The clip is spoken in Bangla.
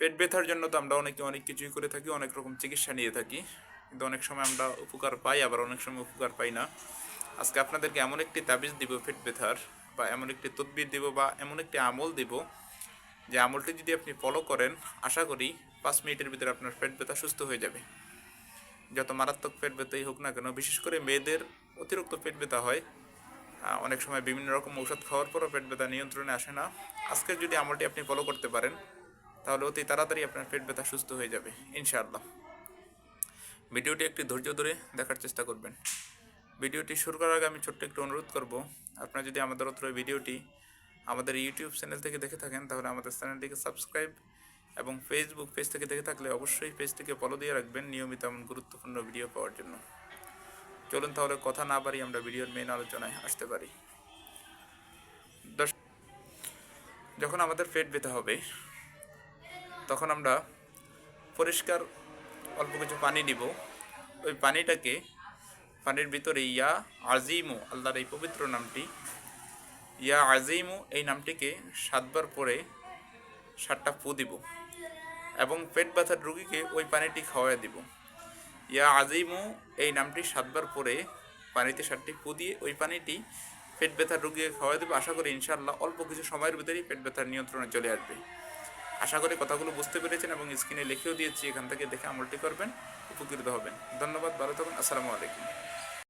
পেট ব্যথার জন্য তো আমরা অনেকে অনেক কিছুই করে থাকি, অনেক রকম চিকিৎসা নিয়ে থাকি। কিন্তু অনেক সময় আমরা উপকার পাই, আবার অনেক সময় উপকার পাই না। আজকে আপনাদেরকে এমন একটি তাবিজ দিব পেট ব্যথার, বা এমন একটি তদবির দিব, বা এমন একটি আমল দিব, যে আমলটি যদি আপনি ফলো করেন, আশা করি পাঁচ মিনিটের ভিতরে আপনার পেট ব্যথা সুস্থ হয়ে যাবে। যত মারাত্মক পেট ব্যথাই হোক না কেন, বিশেষ করে মেয়েদের অতিরিক্ত পেট ব্যথা হয় অনেক সময় বিভিন্ন রকম ঔষধ খাওয়ার পরও পেট ব্যথা নিয়ন্ত্রণে আসে না। আজকের যদি আমলটি আপনি ফলো করতে পারেন তাহলে অতি তাড়াতাড়ি আপনার পেট ব্যথা সুস্থ হয়ে যাবে, ইনশাআল্লাহ। ভিডিওটি একটি ধৈর্য ধরে দেখার চেষ্টা করবেন। ভিডিওটি শুরু করার আগে আমি ছোট্ট একটু অনুরোধ করব, আপনারা যদি আমাদের অত্র ভিডিওটি আমাদের ইউটিউব চ্যানেল থেকে দেখে থাকেন, তাহলে আমাদের চ্যানেলটিকে সাবস্ক্রাইব এবং ফেসবুক পেজ থেকে দেখে থাকলে অবশ্যই পেজটিকে ফলো দিয়ে রাখবেন নিয়মিত এমন গুরুত্বপূর্ণ ভিডিও পাওয়ার জন্য। চলুন তাহলে কথা না পারি আমরা ভিডিওর মেন আলোচনায় আসতে পারি। যখন আমাদের পেট ব্যথা হবে তখন আমরা পরিষ্কার অল্প কিছু পানি নিব। ওই পানিটাকে, পানির ভিতরে ইয়া আজিমু, আল্লাহর এই পবিত্র নামটি, ইয়া আজিমু এই নামটিকে সাতবার পরে সাতটা ফু দিব এবং পেট ব্যথার রুগীকে ওই পানিটি খাওয়াই দিব। ইয়া আজিমু এই নামটি সাতবার পরে পানিতে সাতটি ফু দিয়ে ওই পানিটি পেট ব্যথার রুগীকে খাওয়াই দেবো। আশা করি ইনশাআল্লাহ অল্প কিছু সময়ের ভিতরেই পেট ব্যথার নিয়ন্ত্রণে চলে আসবে। আশা করি কথাগুলো বুঝতে পেরেছেন এবং স্ক্রিনে লিখেও দিয়েছি, এখান থেকে দেখে আমলটি করবেন, উপকৃত হবেন। ধন্যবাদ, ভালো থাকুন, আসসালামু আলাইকুম।